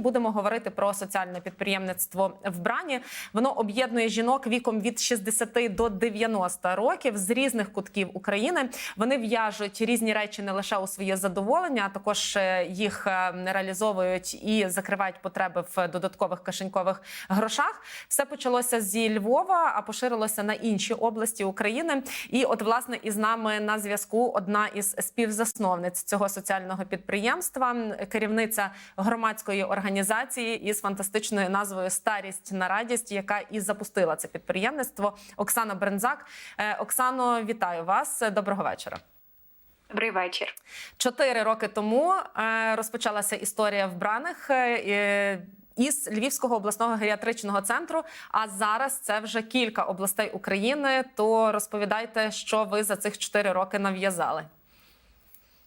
Будемо говорити про соціальне підприємництво в Брані. Воно об'єднує жінок віком від 60 до 90 років з різних кутків України. Вони в'яжуть різні речі не лише у своє задоволення, а також е, їх е, реалізовують і закривають потреби в додаткових кишенькових грошах. Все почалося зі Львова, а поширилося на інші області України. І, от, власне, із нами на зв'язку одна із співзасновниць цього соціального підприємства, керівниця громадської організації із фантастичною назвою Старість на радість, яка і запустила це підприємництво. Оксана Брензак. Е, Оксано, вітаю вас. Доброго вечора. Добрий вечір. Чотири роки тому е, розпочалася історія вбраних. е, Із Львівського обласного геріатричного центру. А зараз це вже кілька областей України. То розповідайте, що ви за цих чотири роки нав'язали.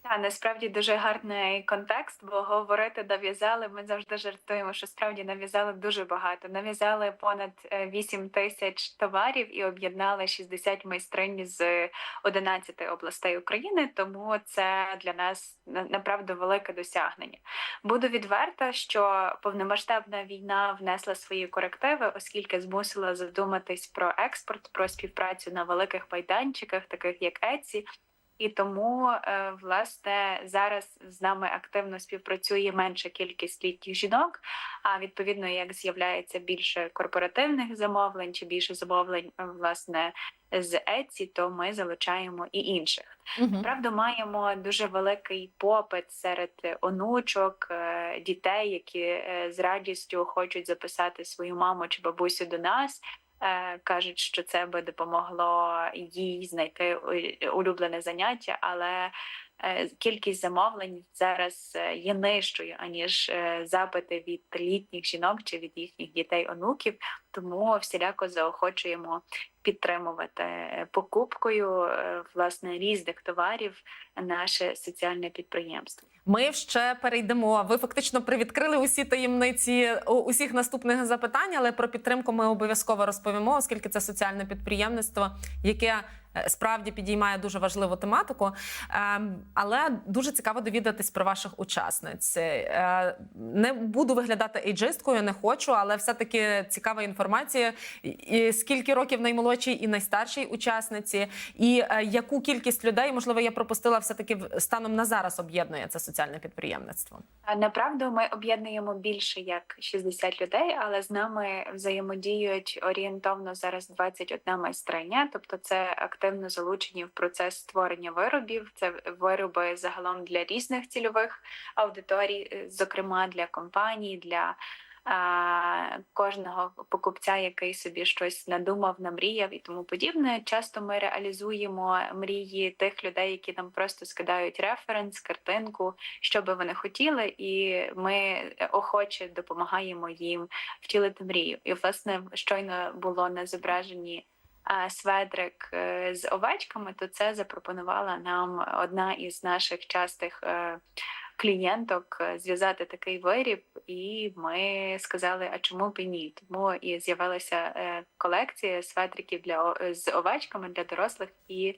Та насправді дуже гарний контекст, бо говорити нав'язали. Ми завжди жартуємо, що справді нав'язали дуже багато. Нав'язали понад 8 тисяч товарів і об'єднали 60 майстринь з 11 областей України. Тому це для нас направду велике досягнення. Буду відверта, що повномасштабна війна внесла свої корективи, оскільки змусила задуматись про експорт, про співпрацю на великих майданчиках, таких як Etsy. І тому, е, власне, зараз з нами активно співпрацює менша кількість літніх жінок. А відповідно, як з'являється більше корпоративних замовлень чи більше замовлень, е, власне, з Etsy, то ми залучаємо і інших. Правда, маємо дуже великий попит серед онучок, е, дітей, які з радістю хочуть записати свою маму чи бабусю до нас. Е, Кажуть, що це би допомогло їй знайти улюблене заняття, але е, кількість замовлень зараз е, є нижчою аніж е, запити від літніх жінок чи від їхніх дітей онуків. Тому всіляко заохочуємо підтримувати е, покупкою е, власне різних товарів наше соціальне підприємство. Ми ще перейдемо. Ви фактично привідкрили усі таємниці усіх наступних запитань, але про підтримку ми обов'язково розповімо, оскільки це соціальне підприємництво, яке е, справді підіймає дуже важливу тематику. Ем, Але дуже цікаво довідатись про ваших учасниць. Е, Не буду виглядати ейджисткою, не хочу, але все-таки цікава інформація. І скільки років наймолодшій і найстаршій учасниці, і е, яку кількість людей, можливо, я пропустила все таки станом на зараз об'єднує це соціальне підприємництво. Направду ми об'єднуємо більше як 60 людей, але з нами взаємодіють орієнтовно зараз 21 майстриня, тобто це активно залучені в процес створення виробів. Це вироби загалом для різних цільових аудиторій, е, зокрема для компаній, для кожного покупця, який собі щось надумав, намріяв і тому подібне. Часто ми реалізуємо мрії тих людей, які нам просто скидають референс, картинку, що би вони хотіли, і ми охоче допомагаємо їм втілити мрію. І власне щойно було на зображенні. Сведрик е, з овечками, то це запропонувала нам одна із наших частих е, клієнток е, зв'язати такий виріб, і ми сказали, а чому б і ні? Тому і з'явилася колекція светриків для з овечками для дорослих і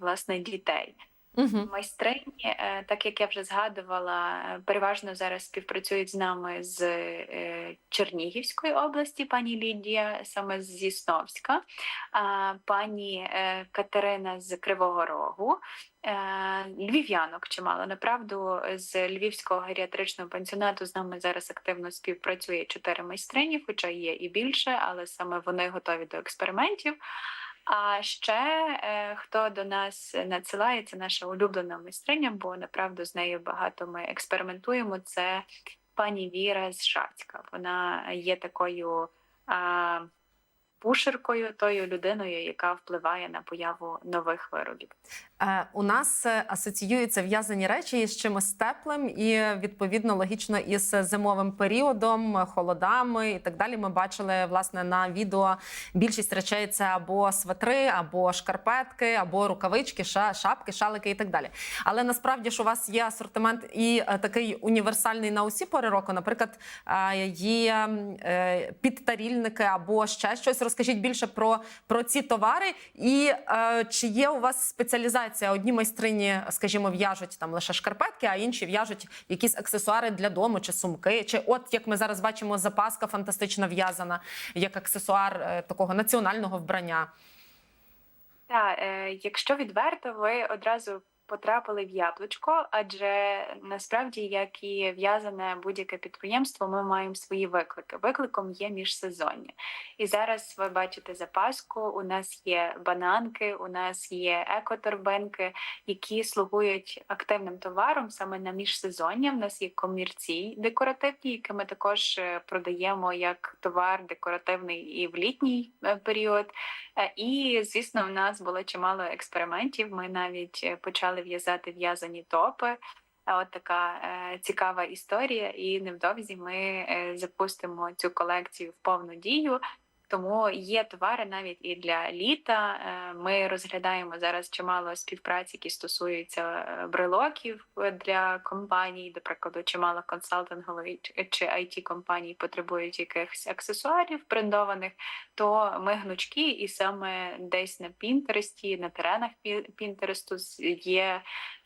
власне дітей. Угу. Майстрині, е, так як я вже згадувала, е, переважно зараз співпрацюють з нами з е, Чернігівської області, пані Лідія, саме зі Сновська, пані Катерина з Кривого Рогу. Львів'янок чимало. Направду, з Львівського геріатричного пансіонату з нами зараз активно співпрацює чотири майстрині, хоча є і більше, але саме вони готові до експериментів. А ще е, хто до нас надсилає, це наша улюблена майстриня, бо направду з нею багато ми експериментуємо. Це пані Віра з Шацька. Вона є такою а, пушеркою, тою людиною, яка впливає на появу нових виробів. Е, У нас е, асоціюються в'язані речі із чимось теплим і відповідно логічно із зимовим періодом, холодами і так далі. Ми бачили власне на відео більшість речей це або сватри, або шкарпетки, або рукавички, шапки, шалики і так далі. Але насправді ж у вас є асортимент і е, такий універсальний на усі пори року. Наприклад, є підтарільники або ще щось. Розкажіть більше про, про ці товари, і чи є у вас спеціалізація відбувається? Одні майстрині, скажімо, в'яжуть там лише шкарпетки, а інші в'яжуть якісь аксесуари для дому чи сумки. Чи от як ми зараз бачимо, запаска фантастично в'язана як аксесуар е, такого національного вбрання. Так, е, якщо відверто, ви одразу потрапили в яблучко, адже насправді, як і в'язане будь-яке підприємство, ми маємо свої виклики. Викликом є міжсезоння. І зараз ви бачите запаску. У нас є бананки, у нас є екоторбинки, які слугують активним товаром саме на міжсезоння. В нас є комірці декоративні, які ми також е, продаємо як товар декоративний і в літній е, період. Е, І, звісно, в нас було чимало експериментів. Ми навіть е, почали в'язати в'язані топи. А От така е, цікава історія, і невдовзі ми е, запустимо цю колекцію в повну дію. Тому є товари навіть і для літа. Е, Ми розглядаємо зараз чимало співпраці, які стосуються е, брелоків е, для компаній, до прикладу, чимало консалтингових чи- it компаній потребують якихось аксесуарів брендованих то ми гнучкі, і саме десь на Пінтересті, на теренах Пі- Пінтересту є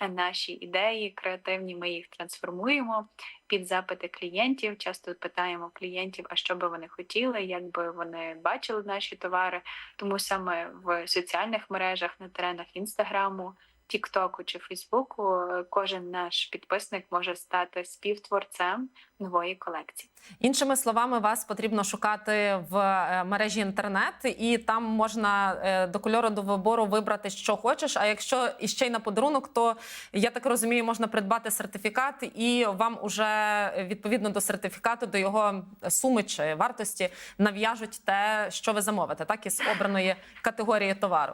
наші ідеї креативні. Ми їх трансформуємо під запити клієнтів. Часто питаємо клієнтів, а що би вони хотіли, як би вони бачили наші товари. Тому саме в соціальних мережах на теренах інстаграму. Тіктоку чи Фейсбуку кожен наш підписник може стати співтворцем нової колекції. Іншими словами, вас потрібно шукати в е, мережі інтернет, і там можна е, до кольору до вибору вибрати, що хочеш. А якщо іще й на подарунок, то я так розумію, можна придбати сертифікат, і вам уже е, відповідно до сертифікату, до його суми чи вартості нав'яжуть те, що ви замовите, так із обраної категорії товару.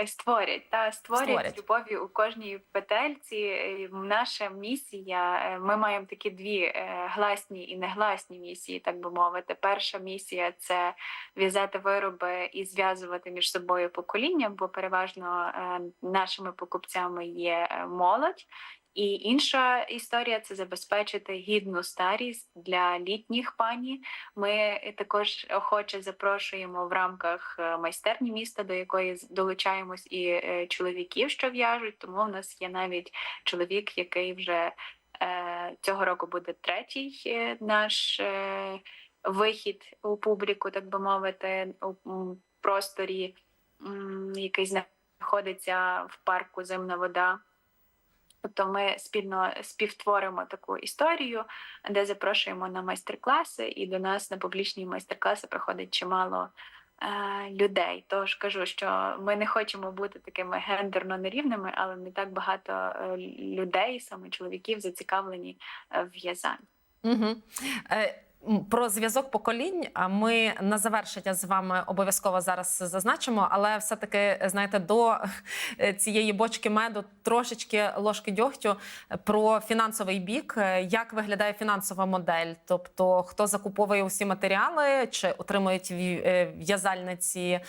Е, Створять та створять, Створять. любові у кожній петельці. Наша місія. е, Ми маємо такі дві е, гласні і негласні місії, так би мовити. Перша місія це в'язати вироби і зв'язувати між собою покоління, бо переважно нашими покупцями є молодь. І інша історія це забезпечити гідну старість для літніх пані. Ми також охоче запрошуємо в рамках е, майстерні міста, до якої долучаємось і е, чоловіків, що в'яжуть. Тому в нас є навіть чоловік, який вже е, цього року буде третій наш вихід у публіку, так би мовити, у просторі, який знаходиться в парку Зимна вода. Тобто ми спільно співтворимо таку історію, де запрошуємо на майстер-класи, і до нас на публічні майстер-класи приходить чимало е, людей. Тож кажу, що ми не хочемо бути такими гендерно нерівними, але не так багато е, людей, саме чоловіків, зацікавлені е, в. Угу. Про зв'язок поколінь ми на завершення з вами обов'язково зараз зазначимо, але все-таки знаєте, до е, цієї бочки меду трошечки ложки дьогтю про фінансовий бік. Е, Як виглядає фінансова модель? Тобто, хто закуповує усі матеріали, чи отримують е, в'язальниці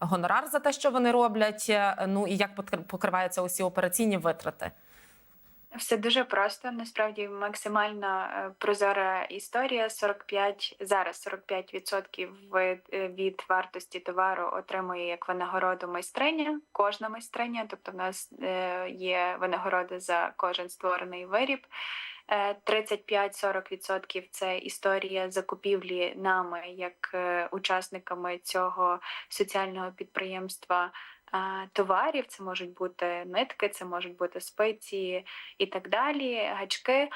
гонорар за те, що вони роблять? Е, Ну і як покр- покриваються усі операційні витрати? Все дуже просто. Насправді максимально е, прозора історія. 45, зараз 45% від, е, від вартості товару отримує як винагороду майстриня, кожна майстриня. Тобто, в нас е, є винагороди за кожен створений виріб. Е, 35-40% це історія закупівлі нами як учасниками цього соціального підприємства товарів. Це можуть бути нитки, це можуть бути спеції і так далі, гачки.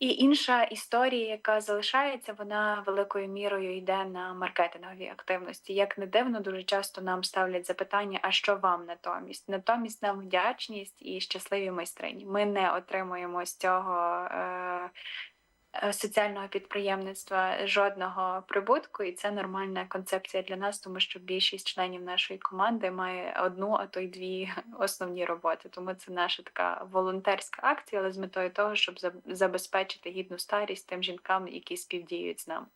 І інша історія, яка залишається, вона великою мірою йде на маркетингові активності. Як не дивно, дуже часто нам ставлять запитання: а що вам натомість? Натомість нам вдячність і щасливі майстрині. Ми не отримуємо з цього. Е, Соціального підприємництва жодного прибутку, і це нормальна концепція для нас, тому що більшість членів нашої команди має одну, а то й дві основні роботи. Тому це наша така волонтерська акція, але з метою того, щоб забезпечити гідну старість тим жінкам, які співдіють з нами.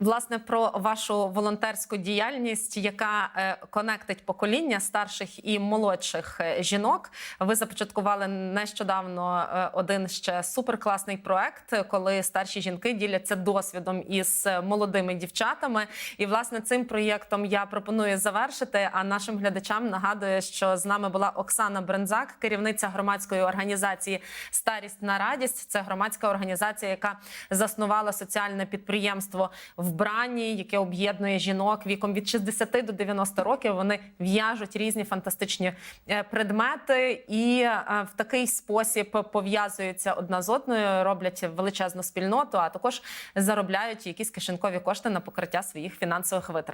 Власне, про вашу волонтерську діяльність, яка е, конектить покоління старших і молодших е, жінок. Ви започаткували нещодавно е, один ще суперкласний проект, коли старші жінки діляться досвідом із молодими дівчатами. І власне цим проєктом я пропоную завершити. А нашим глядачам нагадую, що з нами була Оксана Брензак, керівниця громадської організації Старість на радість. Це громадська організація, яка заснувала соціальне підприємство вбрані, яке об'єднує жінок віком від 60 до 90 років. Вони в'яжуть різні фантастичні е, предмети і е, в такий спосіб пов'язуються одна з одною, роблять величезну спільноту, а також заробляють якісь кишенкові кошти на покриття своїх фінансових витрат.